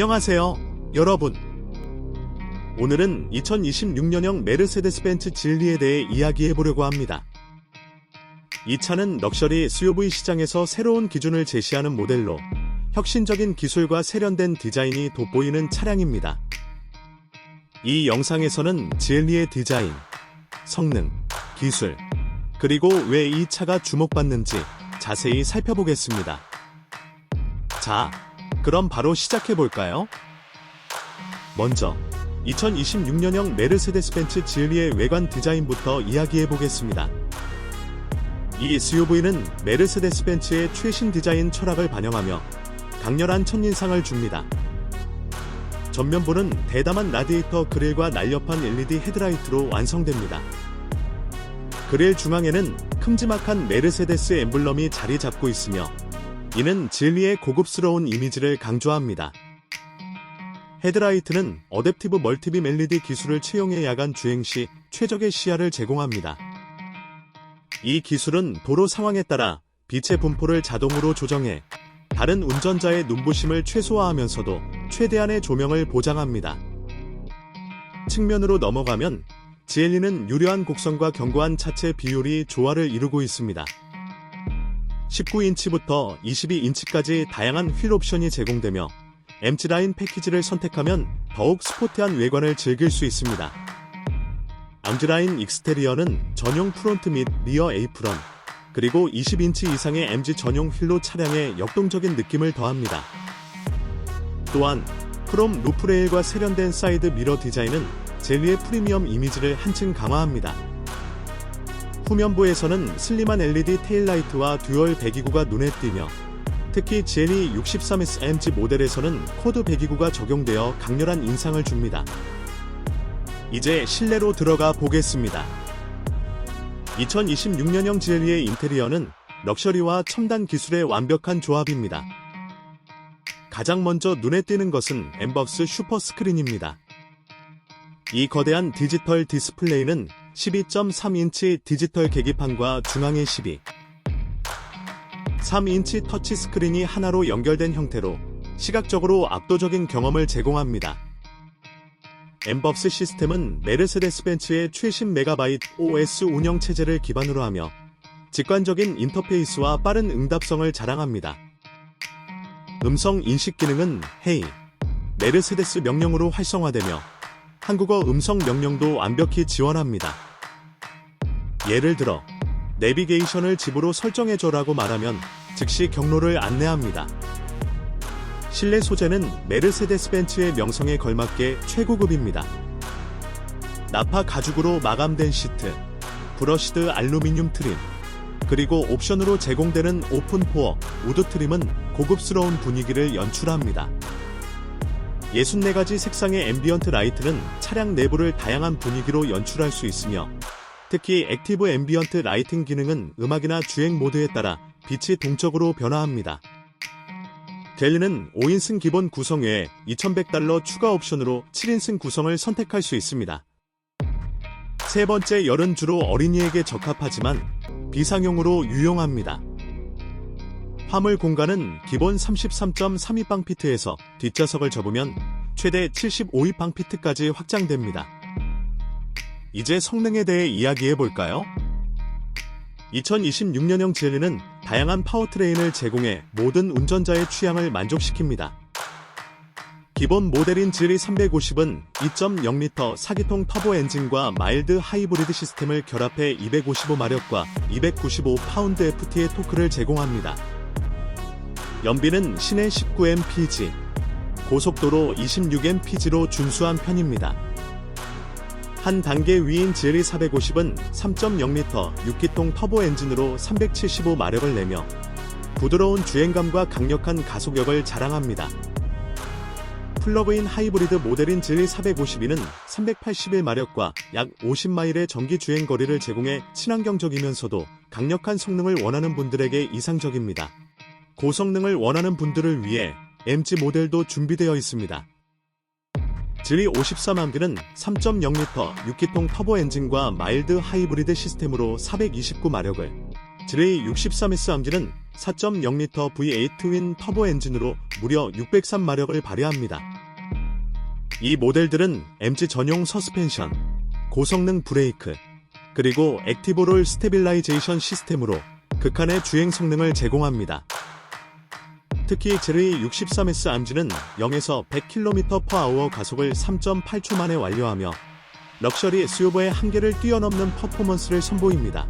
안녕하세요, 여러분. 오늘은 2026년형 메르세데스 벤츠 진리에 대해 이야기해 보려고 합니다. 이 차는 럭셔리 SUV 시장에서 새로운 기준을 제시하는 모델로 혁신적인 기술과 세련된 디자인이 돋보이는 차량입니다. 이 영상에서는 진리의 디자인, 성능, 기술, 그리고 왜 이 차가 주목받는지 자세히 살펴보겠습니다. 자, 그럼 바로 시작해 볼까요? 먼저 2026년형 메르세데스 벤츠 진리의 외관 디자인부터 이야기해 보겠습니다. 이 SUV는 메르세데스 벤츠의 최신 디자인 철학을 반영하며 강렬한 첫인상을 줍니다. 전면부는 대담한 라디에이터 그릴과 날렵한 LED 헤드라이트로 완성됩니다. 그릴 중앙에는 큼지막한 메르세데스 엠블럼이 자리 잡고 있으며 이는 진리의 고급스러운 이미지를 강조합니다. 헤드라이트는 어댑티브 멀티빔 LED 기술을 채용해 야간 주행 시 최적의 시야를 제공합니다. 이 기술은 도로 상황에 따라 빛의 분포를 자동으로 조정해 다른 운전자의 눈부심을 최소화하면서도 최대한의 조명을 보장합니다. 측면으로 넘어가면 GLE는 유려한 곡선과 견고한 차체 비율이 조화를 이루고 있습니다. 19인치부터 22인치까지 다양한 휠 옵션이 제공되며 M라인 패키지를 선택하면 더욱 스포티한 외관을 즐길 수 있습니다. 암즈라인 익스테리어는 전용 프론트 및 리어 에이프런, 그리고 20인치 이상의 MG 전용 휠로 차량에 역동적인 느낌을 더합니다. 또한 크롬 루프레일과 세련된 사이드 미러 디자인은 젤리의 프리미엄 이미지를 한층 강화합니다. 후면부에서는 슬림한 LED 테일라이트와 듀얼 배기구가 눈에 띄며 특히 젤리 63SMG 모델에서는 코드 배기구가 적용되어 강렬한 인상을 줍니다. 이제 실내로 들어가 보겠습니다. 2026년형 GLE의 인테리어는 럭셔리와 첨단 기술의 완벽한 조합입니다. 가장 먼저 눈에 띄는 것은 엠버스 슈퍼 스크린입니다. 이 거대한 디지털 디스플레이는 12.3인치 디지털 계기판과 중앙의 12, 3인치 터치 스크린이 하나로 연결된 형태로 시각적으로 압도적인 경험을 제공합니다. 엠버스 시스템은 메르세데스 벤츠의 최신 메가바이트 OS 운영 체제를 기반으로 하며 직관적인 인터페이스와 빠른 응답성을 자랑합니다. 음성 인식 기능은 헤이, 메르세데스 명령으로 활성화되며 한국어 음성 명령도 완벽히 지원합니다. 예를 들어 내비게이션을 집으로 설정해줘라고 말하면 즉시 경로를 안내합니다. 실내 소재는 메르세데스 벤츠의 명성에 걸맞게 최고급입니다. 나파 가죽으로 마감된 시트, 브러시드 알루미늄 트림, 그리고 옵션으로 제공되는 오픈 포어, 우드 트림은 고급스러운 분위기를 연출합니다. 64가지 색상의 앰비언트 라이트는 차량 내부를 다양한 분위기로 연출할 수 있으며 특히 액티브 앰비언트 라이팅 기능은 음악이나 주행 모드에 따라 빛이 동적으로 변화합니다. 갤리는 5인승 기본 구성 외에 2100달러 추가 옵션으로 7인승 구성을 선택할 수 있습니다. 세 번째 열은 주로 어린이에게 적합하지만 비상용으로 유용합니다. 화물 공간은 기본 33.32방피트에서 뒷좌석을 접으면 최대 75입방피트까지 확장됩니다. 이제 성능에 대해 이야기해 볼까요? 2026년형 GLE는 다양한 파워트레인을 제공해 모든 운전자의 취향을 만족시킵니다. 기본 모델인 GLE 350은 2.0L 4기통 터보 엔진과 마일드 하이브리드 시스템을 결합해 255마력과 295파운드 FT의 토크를 제공합니다. 연비는 시내 19mpg, 고속도로 26mpg로 준수한 편입니다. 한 단계 위인 GLE 450은 3.0L 6기통 터보 엔진으로 375마력을 내며 부드러운 주행감과 강력한 가속력을 자랑합니다. 플러그인 하이브리드 모델인 GLE 452는 381마력과 약 50마일의 전기 주행 거리를 제공해 친환경적이면서도 강력한 성능을 원하는 분들에게 이상적입니다. 고성능을 원하는 분들을 위해 MG 모델도 준비되어 있습니다. 질리 53암기는 3.0L 6기통 터보 엔진과 마일드 하이브리드 시스템으로 429마력을, 질리 63S 암기는 4.0L V8 트윈 터보 엔진으로 무려 603마력을 발휘합니다. 이 모델들은 MG 전용 서스펜션, 고성능 브레이크, 그리고 액티브롤 스테빌라이제이션 시스템으로 극한의 주행 성능을 제공합니다. 특히 제르이 63S 암지는 0에서 100km/h 가속을 3.8초 만에 완료하며 럭셔리 SUV의 한계를 뛰어넘는 퍼포먼스를 선보입니다.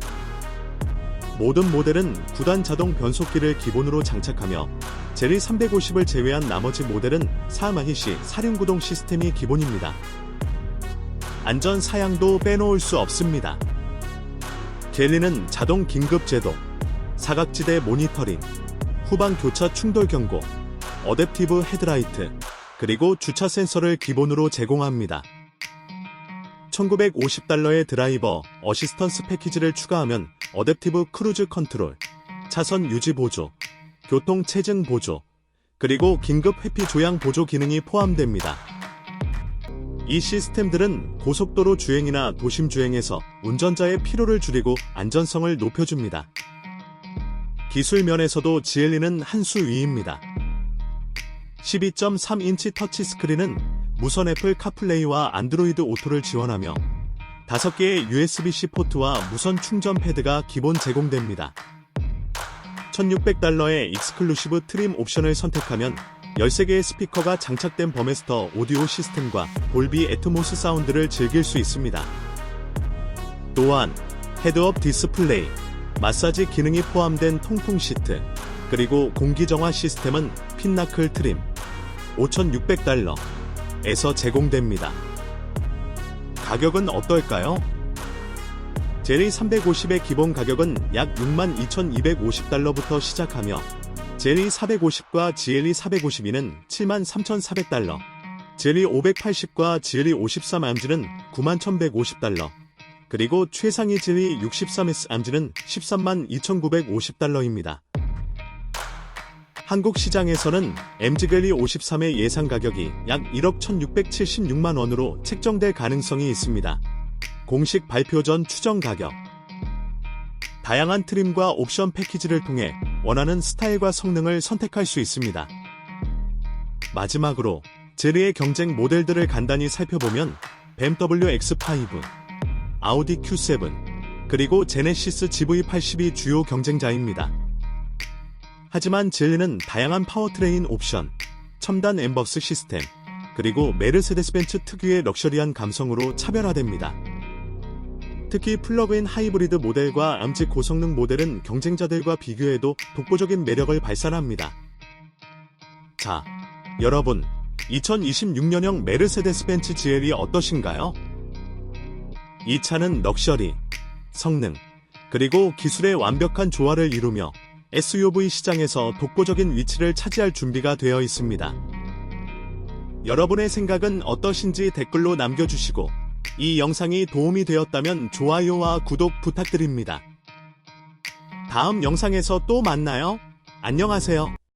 모든 모델은 9단 자동 변속기를 기본으로 장착하며 제리 350을 제외한 나머지 모델은 4마히시 사륜구동 시스템이 기본입니다. 안전 사양도 빼놓을 수 없습니다. 젤리는 자동 긴급 제동, 사각지대 모니터링, 후방 교차 충돌 경고, 어댑티브 헤드라이트, 그리고 주차 센서를 기본으로 제공합니다. 1950달러의 드라이버 어시스턴스 패키지를 추가하면 어댑티브 크루즈 컨트롤, 차선 유지 보조, 교통 체증 보조, 그리고 긴급 회피 조향 보조 기능이 포함됩니다. 이 시스템들은 고속도로 주행이나 도심 주행에서 운전자의 피로를 줄이고 안전성을 높여줍니다. 기술 면에서도 GLE는 한 수 위입니다. 12.3인치 터치 스크린은 무선 애플 카플레이와 안드로이드 오토를 지원하며 5개의 USB-C 포트와 무선 충전 패드가 기본 제공됩니다. 1600달러의 익스클루시브 트림 옵션을 선택하면 13개의 스피커가 장착된 버메스터 오디오 시스템과 볼비 애트모스 사운드를 즐길 수 있습니다. 또한 헤드업 디스플레이, 마사지 기능이 포함된 통풍 시트, 그리고 공기정화 시스템은 핀나클 트림 5,600달러에서 제공됩니다. 가격은 어떨까요? 제리 350의 기본 가격은 약 62,250달러부터 시작하며 제리 450과 GLE 452는 73,400달러, 제리 580과 GLE 53암지는 91,150달러, 그리고 최상위 제리 63S 암지는 13만 2,950달러입니다. 한국 시장에서는 MG갤리 53의 예상 가격이 약 1억 1,676만 원으로 책정될 가능성이 있습니다. 공식 발표 전 추정 가격. 다양한 트림과 옵션 패키지를 통해 원하는 스타일과 성능을 선택할 수 있습니다. 마지막으로 제리의 경쟁 모델들을 간단히 살펴보면 BMW X5, 아우디 Q7, 그리고 제네시스 GV80이 주요 경쟁자입니다. 하지만 젤리는 다양한 파워트레인 옵션, 첨단 엠버스 시스템, 그리고 메르세데스 벤츠 특유의 럭셔리한 감성으로 차별화됩니다. 특히 플러그인 하이브리드 모델과 암지 고성능 모델은 경쟁자들과 비교해도 독보적인 매력을 발산합니다. 자, 여러분, 2026년형 메르세데스 벤츠 GL이 어떠신가요? 이 차는 럭셔리, 성능, 그리고 기술의 완벽한 조화를 이루며 SUV 시장에서 독보적인 위치를 차지할 준비가 되어 있습니다. 여러분의 생각은 어떠신지 댓글로 남겨주시고 이 영상이 도움이 되었다면 좋아요와 구독 부탁드립니다. 다음 영상에서 또 만나요. 안녕하세요.